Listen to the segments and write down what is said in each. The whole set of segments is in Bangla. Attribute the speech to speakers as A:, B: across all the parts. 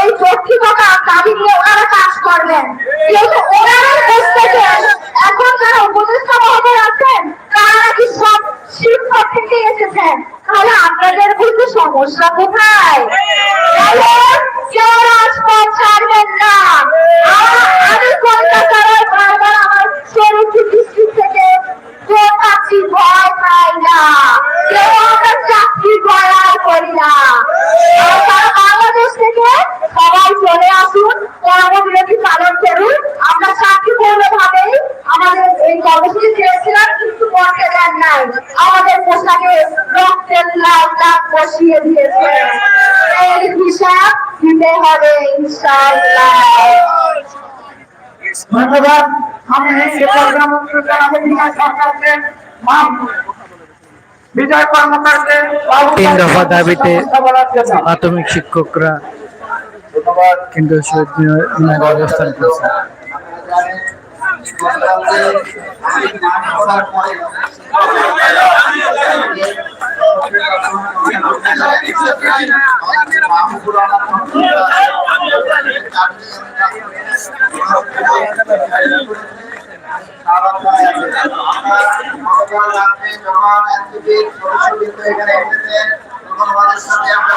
A: এই যৌক্তিকতা দাবি নিয়ে ওনারা কাজ করবেন। যেহেতু ওনারাই বুঝতেছেন এখন যারা উপদেষ্টা মহোদয় আছেন, তারা নাকি সব শিক্ষক থেকে এসেছেন। তাহলে আপনাদের কিন্তু সমস্যা কোথায়? কেউ রাজপথ ছাড়বেন না আ- আমি কলকাতার ওই বারবার আমার শরীর ডিস্ট্রিক্ট থেকে ভোট পাচ্ছি ভয় পাই না কেউ আমরা চাকরি করার করি না আর সারা বাংলাদেশ থেকে সবাই চলে আসুন কর্মবিরতি পালন করুন আমরা চাকরি করব ভাবেই চেয়েছিলাম কিন্তু করতে দেন নাই। আমাদের পোশাকে রক্তের লাল দাগ বসিয়ে দিয়েছে এর হিসাব দিতে হবে ইনশাআল্লাহ।
B: ধন্যবাদ। আমি এই প্রোগ্রাম বিজয় সরকারকে মাফ
C: তিন দফা দাবিতে প্রাথমিক শিক্ষকরা কেন্দ্রীয় শহীদ মিনারে অবস্থান করছে গতকালকে আমি গান করার পরে সাথে আমরা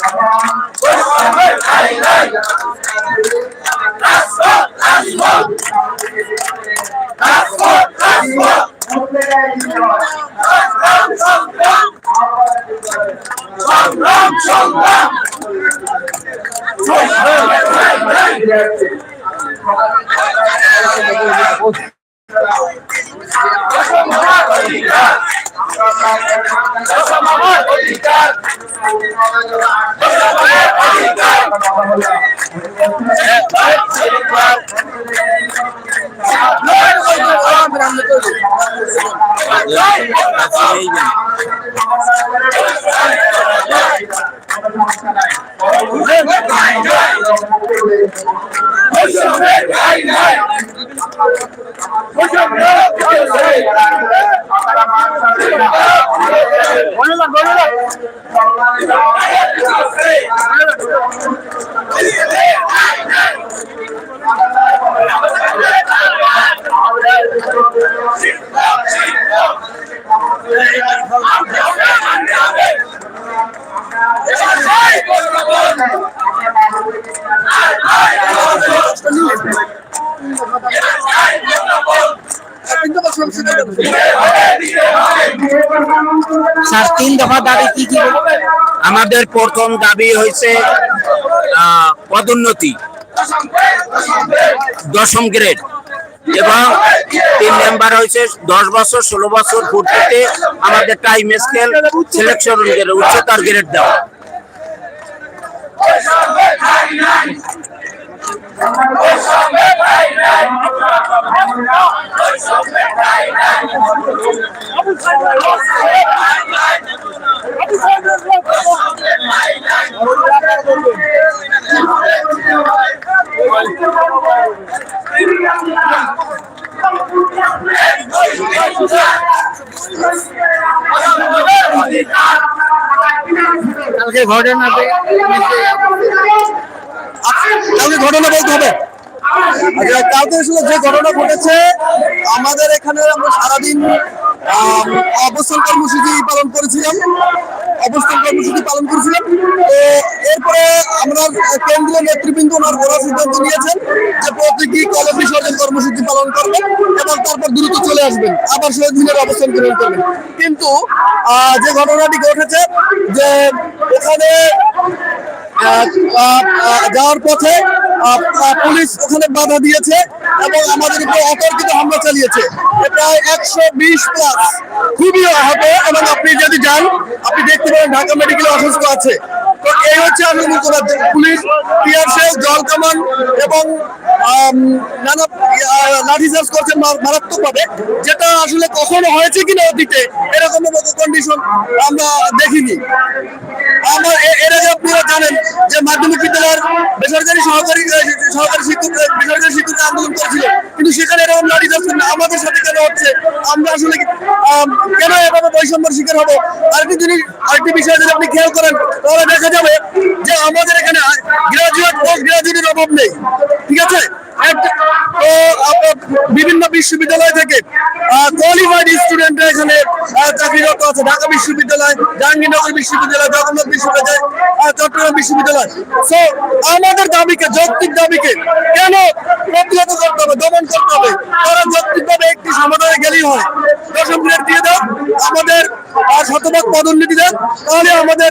D: স্যার তিন দফা দাবি কি কি? আমাদের প্রথম দাবি হয়েছে পদোন্নতি। দশম গ্রেড। এবং তিন নাম্বার হয়েছে দশ বছর, ষোলো বছর পূর্তিতে আমাদের টাইম স্কেল সিলেকশন গ্রেড উচ্চতর গ্রেড দেওয়া।
C: কালকে ঘটনাতে
E: কালকে ঘটনা বলতে হবে। আসলে যে ঘটনা ঘটেছে, আমাদের এখানে আমরা সারাদিন অবস্থান কর্মসূচি পালন করেছিলাম। অবস্থান কর্মসূচি পালন করেছিলাম। তো এরপরে আমরা কেন্দ্রীয় নেতৃবৃন্দ ওনার বড় সিদ্ধান্ত নিয়েছেন যে প্রত্যেকটি কলেজ বিসর্জন কর্মসূচি পালন করবেন এবং তারপর দ্রুত চলে আসবেন। আবার শহীদ মিনারে অবস্থান গ্রহণ করবেন। কিন্তু যে ঘটনাটি ঘটেছে যে এখানে যাওয়ার পথে পুলিশ ওখানে বাধা দিয়েছে এবং আমাদের উপর অতর্কিত হামলা চালিয়েছে। প্রায় একশো বিশ প্লাস খুবই আহত এবং আপনি যদি যান, আপনি দেখতে পারেন ঢাকা মেডিকেল অসুস্থ আছে। তো এই হচ্ছে আমি পুলিশ জল কামান এবং
B: নানা লাঠিচার্জ করছেন মারাত্মক ভাবে যেটা আসলে কখনো হয়েছে কিনা অতীতে, এরকম কন্ডিশন আমরা দেখিনি। আমরা এর আগে আপনারা জানেন যে মাধ্যমিক বিদ্যালয়ের বেসরকারি সহকারী সহকারী শিক্ষক, বেসরকারি শিক্ষক আন্দোলন করেছিল, কিন্তু সেখানে এরকম লাঠি যাচ্ছে না আমাদের সাথে কেন হচ্ছে আমরা আসলে কেন এভাবে বৈষম্যের শিকার হব? আরেকটি জিনিস, আরেকটি বিষয় যদি আপনি খেয়াল করেন, তাহলে দেখা যাবে যে আমাদের এখানে গ্রাজুয়েট পোস্ট গ্রাজুয়েটের অভাব নেই। ঠিক আছে? বিভিন্ন বিশ্ববিদ্যালয় থেকে কোয়ালিফাইড স্টুডেন্টরা এখানে চাকরিরত আছে। ঢাকা বিশ্ববিদ্যালয়, জাহাঙ্গীরনগর বিশ্ববিদ্যালয়, জগন্নাথ বিশ্ববিদ্যালয় চট্টগ্রাম বিশ্ববিদ্যালয়। সো আমাদের দাবিকে, যৌক্তিক দাবিকে কেন প্রতিহত করতে হবে, দমন করতে হবে? তারা যৌক্তিকভাবে একটি সমাধানে গেলেই হয়। দশম গ্রেড দিয়ে দাও, আমাদের শতভাগ পদোন্নতি দেন, তাহলে আমাদের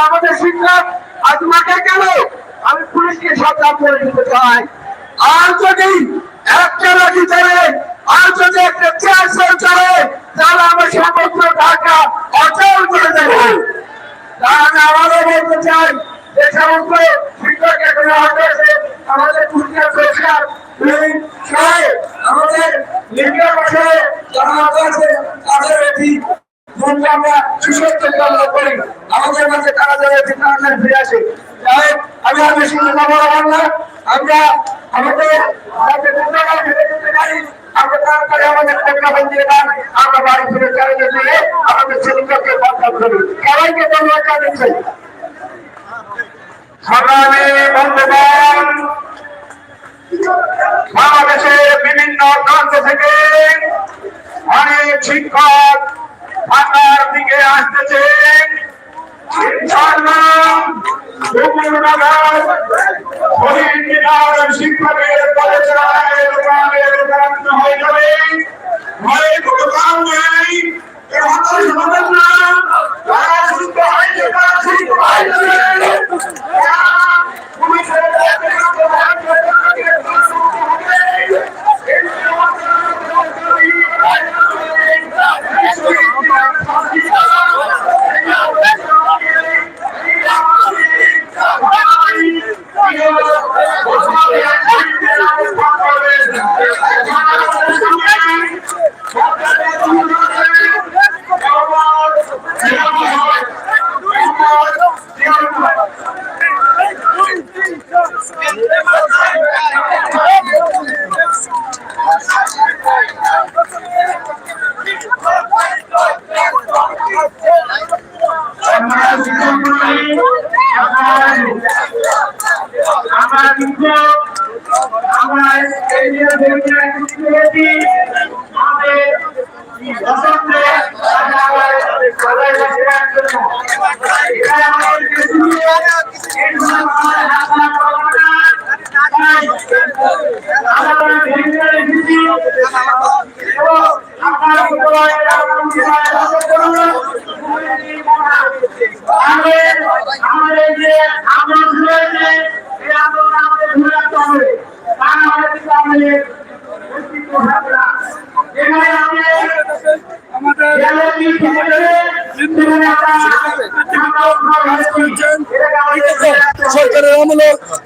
F: আমাদের শিক্ষক আজ মাঠে গেল আমি পুলিশকে সাবধান করে দিতে চাই আর যদি একটা রাখি চলে আর যদি একটা চেয়ার চলে তাহলে আমরা সমগ্র ঢাকা অচল করে দেবো তাহলে আমাদের বলতে চাই যে সমস্ত শিক্ষক এখানে আছে আমাদের পুরুলিয়া সরকার সাহেব, আমাদের লিঙ্গের পাশে যারা আছে, তাদের এটি আমরা সুস্থ কামনা করি। আমাদের মাঝে তারা যারা চিন্তাভাবনা ফিরে আসে। তাই আমি আর বেশি কথা বলব না। আমরা আমাদের
G: আমরা তাড়াতাড়ি আমাদের টেকনোলজি দিয়ে দেন আমরা বাড়ি ফিরে চলে যেতে আমাদের ছেলেদেরকে বদলাম করি। সবাইকে ধন্যবাদ জানাচ্ছি। সংগ্রামী বন্ধুগণ বাংলাদেশের বিভিন্ন প্রান্ত থেকে অনেক শিক্ষক ঢাকার দিকে আসতেছে। ইনশাআল্লাহ দুপুর নাগাদ শহীদ শিক্ষকের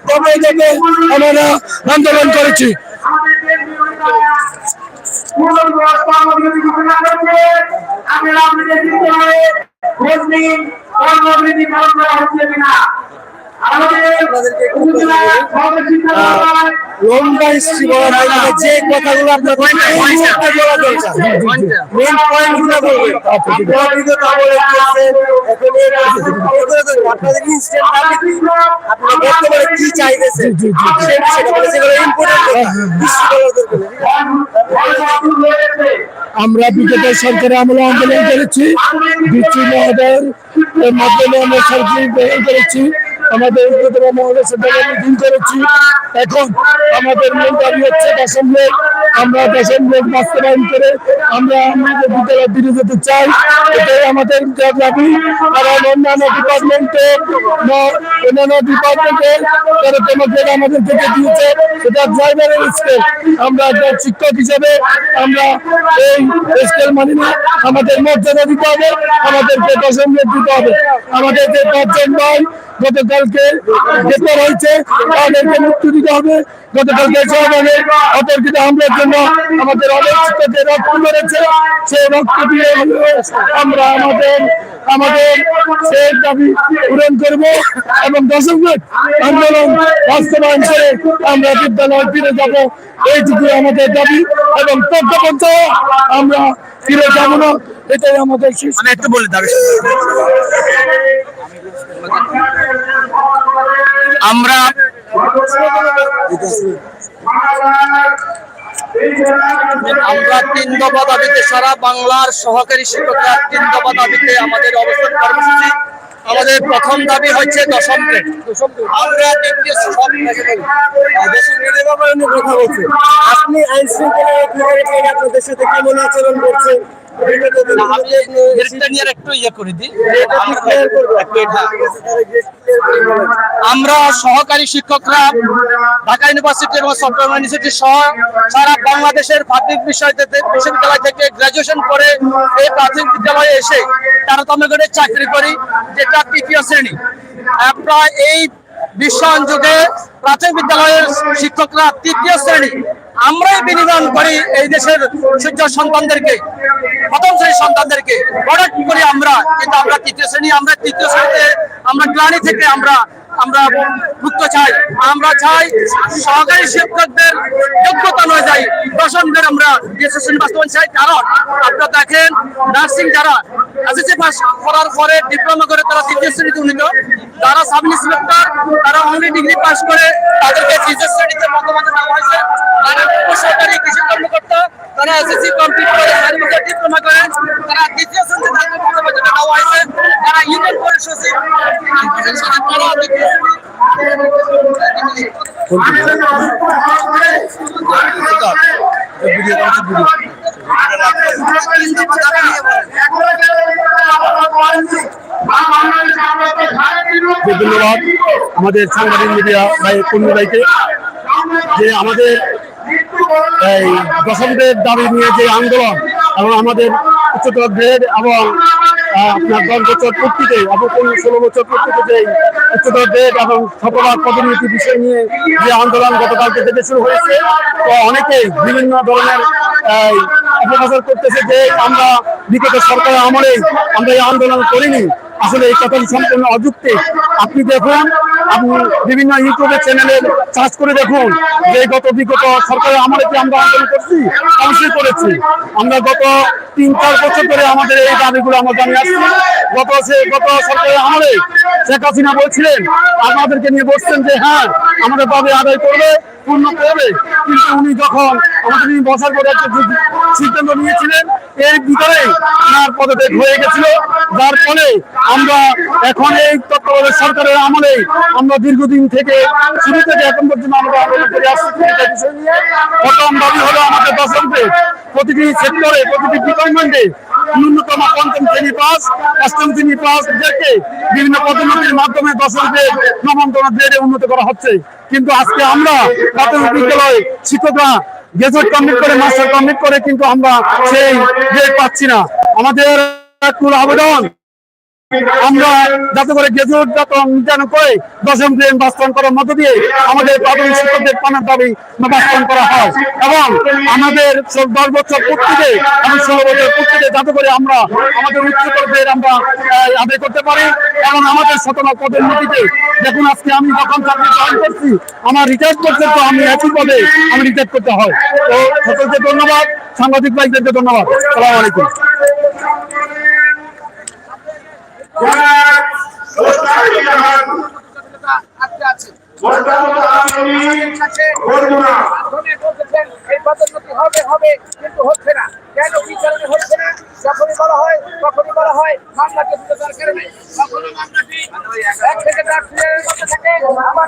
F: দমে আমরা আন্দোলন করেছি
G: আমাদের দেশ বিরোধীরা পূরণ ব্যবস্থা আমাদের ঘোষণা করছে। আপনারা আপনাদের দিতে হবে। খোঁজ নিন কর্মবিধি পালন করা হচ্ছে কিনা?
F: লম্বা হিস্ট্রি বলা হয় যে কথাগুলো আপনার মেন পয়েন্টগুলো বলবেন। আপনারা কিন্তু তা বলে দিয়েছেন। এখন এই আপনাদের ইনস্ট্যান্ট আপনারা বর্তমানে কি চাইতেছেন? সেই বলে যেগুলো ইম্পর্টেন্ট আমরা বিগত সরকারের আমলে আন্দোলন করেছি। বিচ্ছু মহোদয়ের মাধ্যমে আমরা সরকারি করেছি। আমাদের উদ্যোগের মহোদয় সেটা মিটিং করেছি। এখন আমাদের মূল দাবি হচ্ছে দশম লোক। আমরা দশম লোক বাস্তবায়ন করে আমরা আমাদের বিদ্যালয়ে ফিরে যেতে চাই। এটাই আমাদের দাবি। কারণ অন্যান্য ডিপার্টমেন্টে অন্যান্য ডিপার্টমেন্টে তারা তোমাকে আমাদের থেকে দিয়েছে। সেটা ড্রাইভারের স্কেল আমরা একটা শিক্ষক হিসেবে আমরা এই স্কেল মানি না। আমাদের মর্যাদা দিতে হবে। আমাদেরকে দশম লোক দিতে হবে। আমাদেরকে পাঁচজন ভাই নয় গতকালকে গ্রেপ্তার হয়েছে, তাদেরকে মুক্তি দিতে হবে। গতকালকে সহবাগে অতর্কিত হামলার জন্য আমাদের অনেক শিক্ষককে রক্ত করেছে সেই রক্ত দিয়ে আমরা আমাদের আমাদের সেই দাবি পূরণ করব এবং দশম লোক আন্দোলন বাস্তবায়ন করে আমরা বিদ্যালয়ে ফিরে যাব। এইটুকু আমাদের দাবি এবং তথ্যপঞ্চ আমরা ফিরে যাব না। এটাই আমাদের শেষ।
H: মানে একটু বলে দাবি আমরা
F: আমরা তিন সারা বাংলার সহকারী শিক্ষকরা আমাদের আমাদের প্রথম দাবি আমরা আপনি আইন শৃঙ্খলা আপনাদের সাথে কেমন আচরণ করছেন?
H: ইয়ে
F: আমরা সহকারী শিক্ষকরা ঢাকা ইউনিভার্সিটি এবং চট্টগ্রাম ইউনিভার্সিটি সহ সারা বাংলাদেশের প্রাথমিক বিশ্ববিদ্যালয় থেকে গ্রাজুয়েশন করে এই প্রাথমিক বিদ্যালয়ে এসে তারতম্য করে চাকরি করি, যেটা তৃতীয় শ্রেণি। আমরা এই বিশ্বায়ন যুগে প্রাথমিক বিদ্যালয়ের শিক্ষকরা তৃতীয় শ্রেণি আমরাই বিনিয়োগ করি এই দেশের সূর্য সন্তানদেরকে, প্রথম শ্রেণির সন্তানদেরকে। প্রোডাক্ট করি আমরা, কিন্তু আমরা তৃতীয় শ্রেণি, আমরা তৃতীয় শ্রেণীতে, আমরা গ্লানি থেকে আমরা
H: আমরা মুক্ত চাই। আমরা চাই সহকারী শিক্ষকদের যোগ্যতা অনুযায়ী দশমদের আমরা ডিসিশন বাস্তবায়ন চাই। কারণ আপনারা দেখেন, নার্সিং যারা এসএসসি পাস করার পরে ডিপ্লোমা করে তারা তৃতীয় শ্রেণীতে উন্নীত। যারা সাব ইন্সপেক্টর তারা অনলি ডিগ্রি পাস করে তাদেরকে তৃতীয় শ্রেণীতে মতামত দেওয়া হয়েছে। যারা উপসরকারি কৃষি কর্মকর্তা, তারা এসএসসি কমপ্লিট করে চার ডিপ্লোমা করে তারা দ্বিতীয় শ্রেণীতে তাদের মতামত দেওয়া হয়েছে, তারা ইউনিয়ন পরিষদ
F: ধন্যবাদ। আমাদের সাংবাদিক মিডিয়া ভাই কর্মী ভাইকে যে আমাদের এই দশমদের দাবি নিয়ে যে আন্দোলন এবং আমাদের উচ্চতর গ্রেড এবং আপনার দশ বছর পূর্তিতে এবং ষোলো বছর পূর্তিতে যে উচ্চতর গ্রেড এবং শতভাগ পদোন্নতি বিষয় নিয়ে যে আন্দোলন গতকালকে থেকে শুরু হয়েছে, তো অনেকেই বিভিন্ন ধরনের অপপ্রচার করতেছে যে আমরা বিগত সরকারের আমলেই আমরা এই আন্দোলন করিনি। আসলে এই কথাটি সম্পূর্ণ অযুক্তি। আপনি দেখুন, আপনি বিভিন্ন ইউটিউবের চ্যানেলে সার্চ করে দেখুন যে গত বিগত সরকারের আমলে কি আমরা আন্দোলন করছি, অবশ্যই করেছি। আমরা গত তিন, চার বছর ধরে আমাদের এই দাবিগুলো আমরা জানিয়ে আসছি। গত সে, গত সরকারের আমলে শেখ হাসিনা বলছিলেন আমাদেরকে নিয়ে বসছেন যে হ্যাঁ আমাদের দাবি আদায় করবে, পূর্ণ করবে। কিন্তু উনি যখন আমাদের নিয়ে বসার পরে একটা সিদ্ধান্ত নিয়েছিলেন, এর ভিতরে ওনার পদত্যাগ হয়ে গেছিল। যার ফলে আমরা এখন এই তত্ত্বাবধায়ক সরকারের আমলে আমরা দীর্ঘদিন থেকে শুরু থেকে এখন পর্যন্ত আমরা আন্দোলন করে আসছি প্রথম দাবি হলো আমাদের দশমদের প্রতিটি সেক্টরে, প্রতিটি ডিপার্টমেন্টে ন্যূনতম পঞ্চম শ্রেণি পাস, অষ্টম শ্রেণি পাস দেখে বিভিন্ন পদোন্নতির মাধ্যমে দশমদের নবমতম গ্রেডে উন্নত করা হচ্ছে। কিন্তু আজকে আমরা প্রাথমিক বিদ্যালয়ে শিক্ষকরা গেজেট কমপ্লিট করে, মাস্টার কমপ্লিট করে কিন্তু আমরা সেই গ্রেড পাচ্ছি না। আমাদের আবেদন আমরা যাতে করে গ্রাজুয়েট যাতে নির্ধারণ করে দশম গ্রেড বাস্তবায়ন করার মধ্য দিয়ে আমাদের প্রাথমিক শিক্ষকদের পানের দাবি বাস্তবায়ন করা হয়। এবং আমাদের দশ বছর পূর্তিতে এবং ষোলো বছর পূর্তিতে যাতে করে আমরা আমাদের উচ্চতর আমরা আদায় করতে পারি এবং আমাদের শতভাগ পদোন্নতিতে দেখুন আজকে আমি যখন চাকরি জয়েন করছি, আমার রিটায়ার তো আমি একই পদে আমি রিটায়ার করতে হয়। তো সকলকে ধন্যবাদ, সাংবাদিক ভাইদেরকে ধন্যবাদ। সালাম আলাইকুম।
I: হবে হবে কিন্তু হচ্ছে না কেন কি কারণে হচ্ছে না যখনই বলা হয় তখনই বলা হয় মামলাকে তুলে দরকার নেই কখনো মামলাটি এক থেকে চার মধ্যে থাকে
A: আমরা